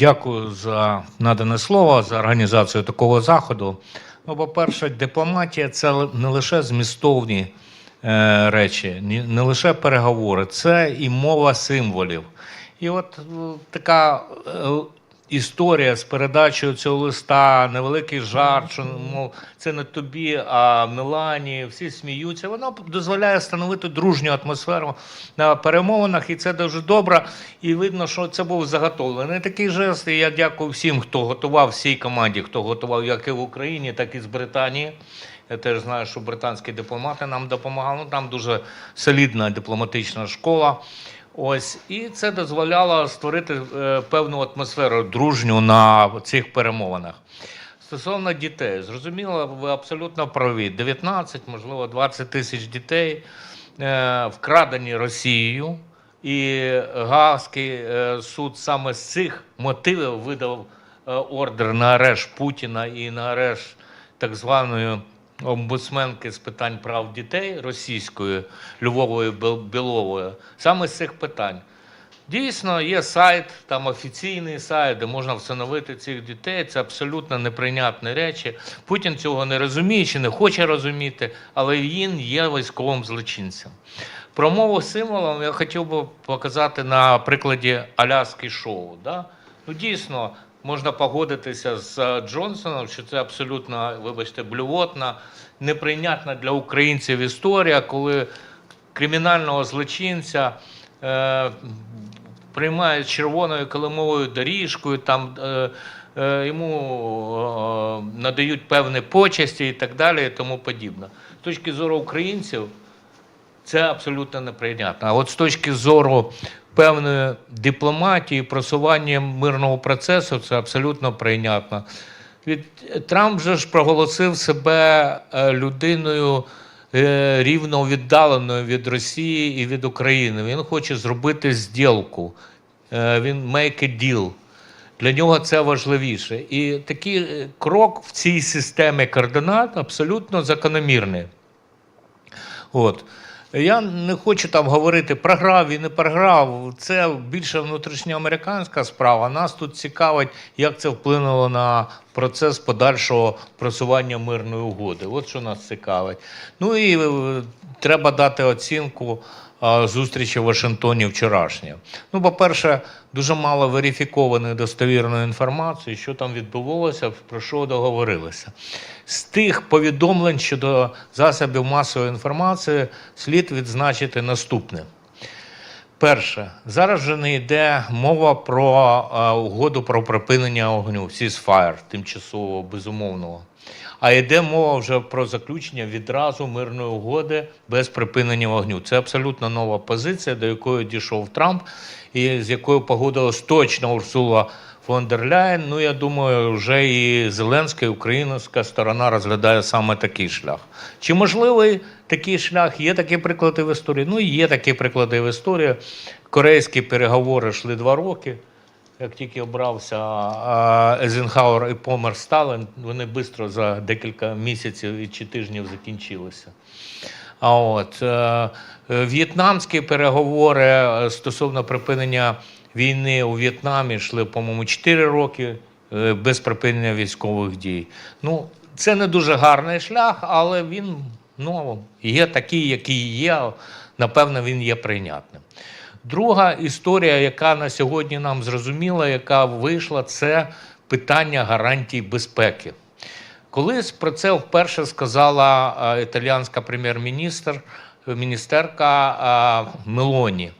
Дякую за надане слово, за організацію такого заходу. Ну, по-перше, дипломатія це не лише змістовні е, речі, не лише переговори, це і мова символів. І от е, така е, історія з передачею цього листа, невеликий жарт, що мов, це не тобі, а Мелані, всі сміються. Воно дозволяє встановити дружню атмосферу на перемовинах, і це дуже добре. І видно, що це був заготовлений такий жест. І я дякую всім, хто готував всій команді, хто готував як і в Україні, так і з Британії. Я теж знаю, що британські дипломати нам допомагали. Ну, там дуже солідна дипломатична школа. Ось і це дозволяло створити е, певну атмосферу дружню на цих перемовинах. Стосовно дітей, зрозуміло, ви абсолютно праві. 19, можливо, 20 тисяч дітей е, вкрадені Росією, і Гаазький е, суд саме з цих мотивів видав ордер на арешт Путіна і на арешт так званої омбудсменки з питань прав дітей російської Львової Бел- Білової, саме з цих питань. Дійсно, є сайт, там офіційний сайт, де можна встановити цих дітей. Це абсолютно неприйнятні речі. Путін цього не розуміє чи не хоче розуміти, але він є військовим злочинцем. Про мову символом я хотів би показати на прикладі Аляски шоу. Да? Ну, дійсно, можна погодитися з е, Джонсоном, що це абсолютно, вибачте, блювотна, неприйнятна для українців історія, коли кримінального злочинця е, приймають червоною килимовою доріжкою, там е, е, йому е, надають певні почесті і так далі, і тому подібне. З точки зору українців, це абсолютно неприйнятно. А от з точки зору певної дипломатії, просування мирного процесу, це абсолютно прийнятно. Від Трамп же ж проголосив себе е, людиною е, рівно віддаленою від Росії і від України. Він хоче зробити зділку. Е, Він make a deal. Для нього це важливіше. І такий крок в цій системі координат абсолютно закономірний. От. Я не хочу там говорити, програв і не програв. Це більше внутрішньоамериканська справа. Нас тут цікавить, як це вплинуло на процес подальшого просування мирної угоди. От що нас цікавить. Ну і е, треба дати оцінку зустрічі в Вашингтоні вчорашньої. Ну, по-перше, дуже мало верифікованої достовірної інформації, що там відбувалося, про що договорилися. З тих повідомлень щодо засобів масової інформації слід відзначити наступне. Перше, зараз вже не йде мова про е, угоду про припинення огню, ceasefire, тимчасово безумовного. А йде мова вже про заключення відразу мирної угоди без припинення вогню. Це абсолютно нова позиція, до якої дійшов Трамп, і з якою погодилась точно Урсула фон дер Ляєн. Ну, я думаю, вже і Зеленська, і українська сторона розглядає саме такий шлях. Чи можливий такий шлях? Є такі приклади в історії? Ну, є такі приклади в історії. Корейські переговори йшли два роки. Як тільки обрався а, Ейзенхауер і помер Сталин, вони швидко за декілька місяців чи тижнів закінчилися. А от е, е, в'єтнамські переговори е, стосовно припинення війни у В'єтнамі йшли, по-моєму, 4 роки без припинення військових дій. Ну, це не дуже гарний шлях, але він ну, є такий, який є. Напевно, він є прийнятним. Друга історія, яка на сьогодні нам зрозуміла, яка вийшла, це питання гарантій безпеки. Колись про це вперше сказала е, італіянська прем'єр-міністр, міністерка е, Мелоні.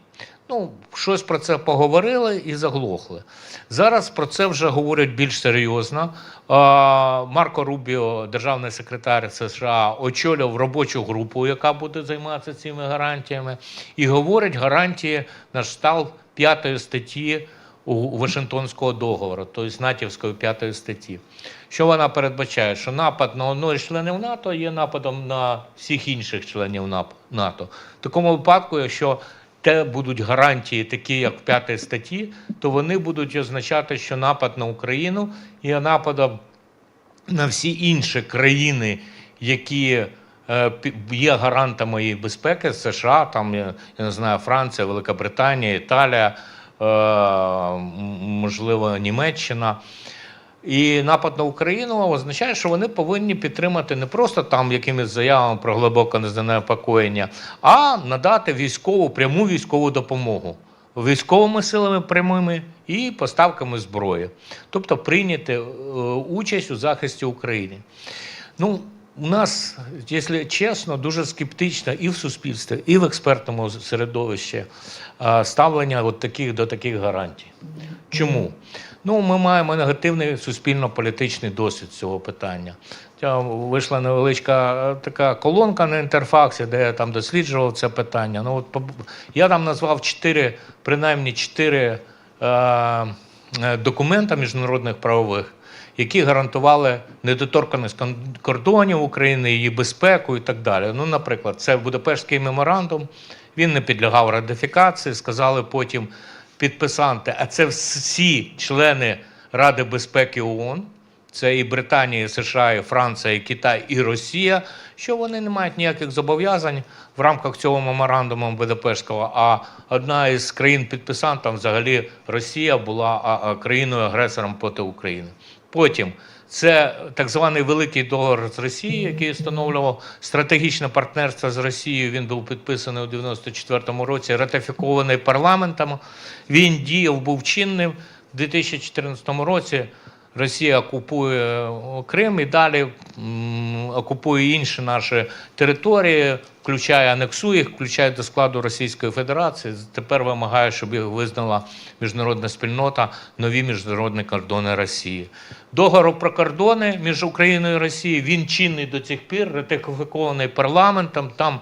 Ну, щось про це поговорили і заглохли. Зараз про це вже говорять більш серйозно. Марко Рубіо, державний секретар США, очолював робочу групу, яка буде займатися цими гарантіями, і говорить гарантії на штал п'ятої статті у Вашингтонського договору, тобто натівської п'ятої статті. Що вона передбачає? Що напад на одного з членів НАТО є нападом на всіх інших членів НАТО. В такому випадку, якщо те будуть гарантії, такі як в п'ятій статті, то вони будуть означати, що напад на Україну є нападом на всі інші країни, які е, є гарантами її безпеки, США, там я, я не знаю, Франція, Велика Британія, Італія, е, можливо, Німеччина. І напад на Україну означає, що вони повинні підтримати не просто там якимись заявами про глибоке занепокоєння, а надати військову пряму військову допомогу військовими силами прямими і поставками зброї, тобто прийняти е, участь у захисті України. Ну, у нас, якщо чесно, дуже скептично і в суспільстві, і в експертному середовищі е, ставлення от таких, до таких гарантій. Чому? Ну, ми маємо негативний суспільно-політичний досвід цього питання. Вийшла невеличка е, така колонка на інтерфаксі, де я там досліджував це питання. Ну, от, я там назвав чотири, принаймні чотири е, е, документа міжнародних правових, які гарантували недоторканість кордонів України, її безпеку і так далі. Ну, наприклад, це Будапештський меморандум, він не підлягав ратифікації, сказали потім підписанти, а це всі члени Ради безпеки ООН. Це і Британія, і США, і Франція, і Китай, і Росія, що вони не мають ніяких зобов'язань в рамках цього меморандуму Будапештського. А одна із країн-підписантів, взагалі, Росія була а, а, країною-агресором проти України. Потім це так званий великий договор з Росією, який встановлював стратегічне партнерство з Росією. Він був підписаний у 94-му році, ратифікований парламентом. Він діяв, був чинним в 2014 році. Росія окупує е, Крим і далі окупує інші наші території, включає анексує їх, включає до складу Російської Федерації. Тепер вимагає, щоб їх визнала міжнародна спільнота нові міжнародні кордони Росії. Договор про кордони між Україною і Росією він чинний до цих пір, ратифікований парламентом. Там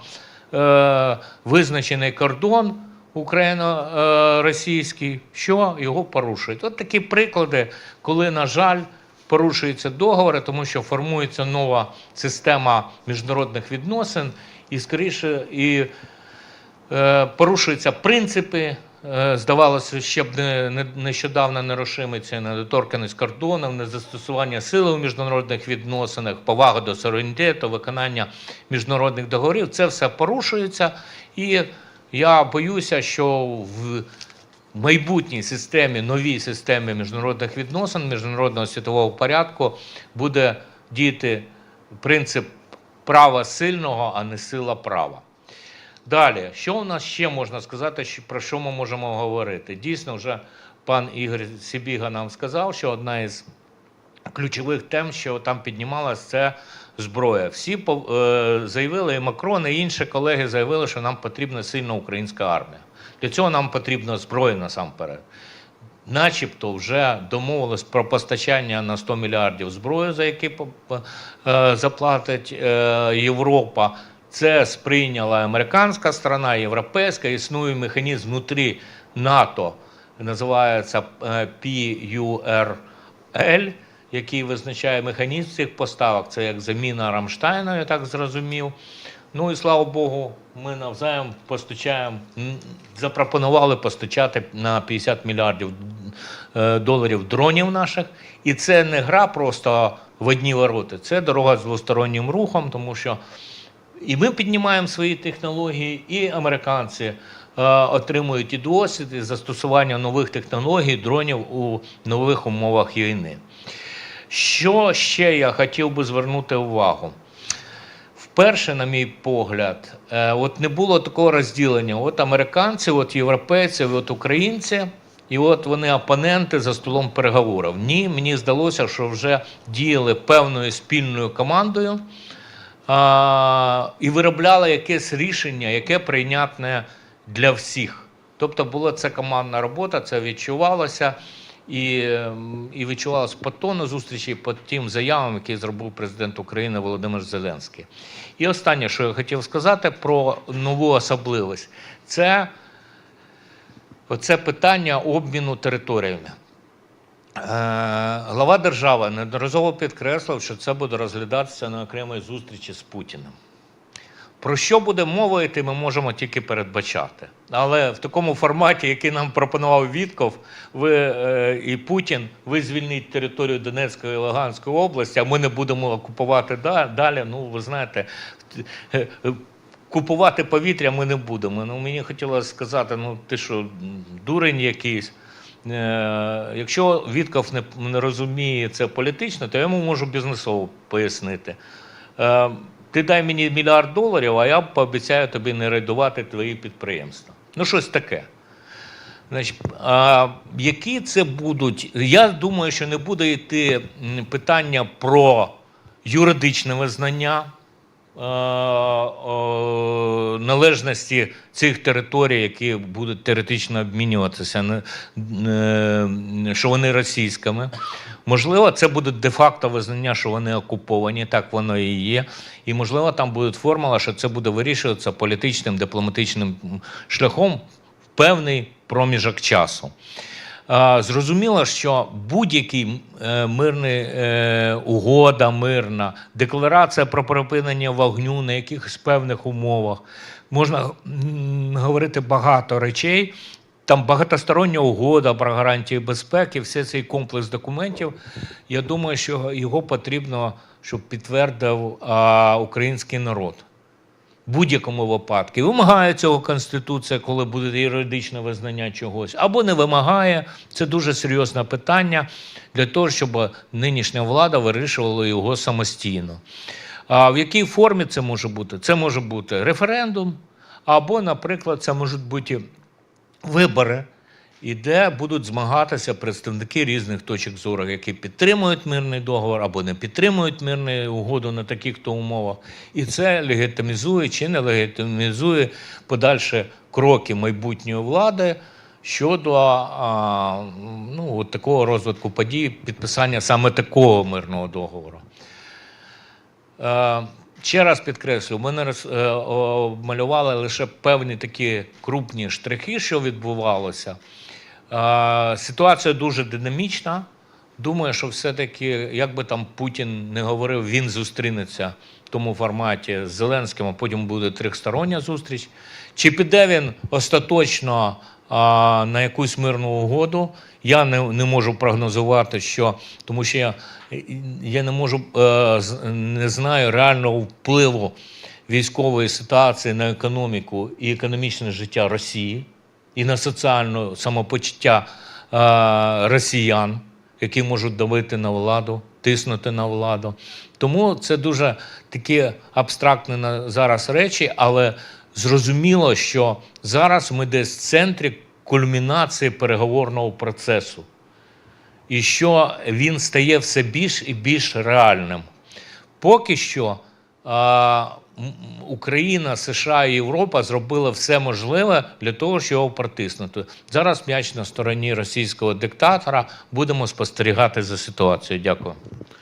е, визначений кордон україно-російський, що його порушують. От такі приклади, коли, на жаль, порушуються договори, тому що формується нова система міжнародних відносин, і скоріше і е, порушуються принципи. Е, Здавалося, ще б не, не, нещодавно нерушимий це недоторканість кордонів, незастосування сили у міжнародних відносинах, повага до суверенітету, виконання міжнародних договорів. Це все порушується. І я боюся, що в майбутній системі, новій системі міжнародних відносин, міжнародного світового порядку буде діяти принцип права сильного, а не сила права. Далі, що у нас ще можна сказати, про що ми можемо говорити? Дійсно, вже пан Ігор Сібіга нам сказав, що одна із ключових тем, що там піднімалась, це зброя. Всі е, заявили, і Макрон, і інші колеги заявили, що нам потрібна сильна українська армія. Для цього нам потрібна зброя насамперед. Начебто вже домовились про постачання на 100 мільярдів зброї, за які е, заплатить е, Європа. Це сприйняла американська сторона, європейська. Існує механізм внутрі НАТО, називається е, PURL, який визначає механізм цих поставок. Це як заміна Рамштайну, я так зрозумів. Ну і слава Богу, ми навзаєм постачаємо, запропонували постачати на 50 мільярдів е, доларів дронів наших. І це не гра просто в одні ворота, це дорога з двостороннім рухом, тому що і ми піднімаємо свої технології, і американці е, отримують і досвід, і застосування нових технологій, дронів у нових умовах війни. Що ще я хотів би звернути увагу? Вперше, на мій погляд, е, от не було такого розділення. От американці, от європейці, от українці, і от вони опоненти за столом переговорів. Ні, мені здалося, що вже діяли певною спільною командою а, і виробляли якесь рішення, яке прийнятне для всіх. Тобто була це командна робота, це відчувалося. І, ем, і відчувалося по тону зустрічі, по тим заявам, які зробив президент України Володимир Зеленський. І останнє, що я хотів сказати про нову особливість, це оце питання обміну територіями. Е, Глава держави неодноразово підкреслив, що це буде розглядатися на окремій зустрічі з Путіним. Про що буде мова йти, ми можемо тільки передбачати. Але в такому форматі, який нам пропонував Вітков, ви е, і Путін, ви звільніть територію Донецької і Луганської області, а ми не будемо окупувати далі. Ну, ви знаєте, е, е, купувати повітря ми не будемо. Ну, мені хотілося сказати, ну ти що, дурень якийсь. Е, якщо Вітков не, розуміє це політично, то я йому можу бізнесово пояснити. Ти дай мені мільярд доларів, а я пообіцяю тобі не рейдувати твої підприємства. Ну, щось таке. Значить, а, які це будуть? Я думаю, що не буде йти питання про юридичне визнання належності цих територій, які будуть теоретично обмінюватися, що вони російськими. Можливо, це буде де-факто визнання, що вони окуповані, так воно і є. І можливо, там буде формула, що це буде вирішуватися політичним, дипломатичним шляхом в певний проміжок часу. Зрозуміло, що будь-який е, мирний е, угода мирна, декларація про припинення вогню на якихось певних умовах. Можна говорити багато речей. Там багатостороння угода про гарантії безпеки, все цей комплекс документів. Я думаю, що його потрібно, щоб підтвердив український народ будь-якому випадку. Вимагає цього Конституція, коли буде юридичне визнання чогось, або не вимагає. Це дуже серйозне питання для того, щоб нинішня влада вирішувала його самостійно. А в якій формі це може бути? Це може бути референдум, або, наприклад, це можуть бути вибори, і де будуть змагатися представники різних точок зору, які підтримують мирний договор або не підтримують мирну угоду на таких то умовах. І це легітимізує чи не легітимізує подальші кроки майбутньої влади щодо а, ну, от такого розвитку подій, підписання саме такого мирного договору. Е, Ще раз підкреслю, ми не е, обмалювали лише певні такі крупні штрихи, що відбувалося. Ситуація дуже динамічна. Думаю, що все-таки, як би там Путін не говорив, він зустрінеться в тому форматі з Зеленським, а потім буде трьохстороння зустріч. Чи піде він остаточно а, на якусь мирну угоду? Я не, не можу прогнозувати, що тому що я, я не можу е, не знаю реального впливу військової ситуації на економіку і економічне життя Росії і на соціальне самопочуття е, росіян, які можуть давити на владу, тиснути на владу. Тому це дуже такі абстрактні зараз речі, але зрозуміло, що зараз ми десь в центрі кульмінації переговорного процесу, і що він стає все більш і більш реальним. Поки що м- Україна, США і Європа зробили все можливе для того, щоб його протиснути. Зараз м'яч на стороні російського диктатора. Будемо спостерігати за ситуацією. Дякую.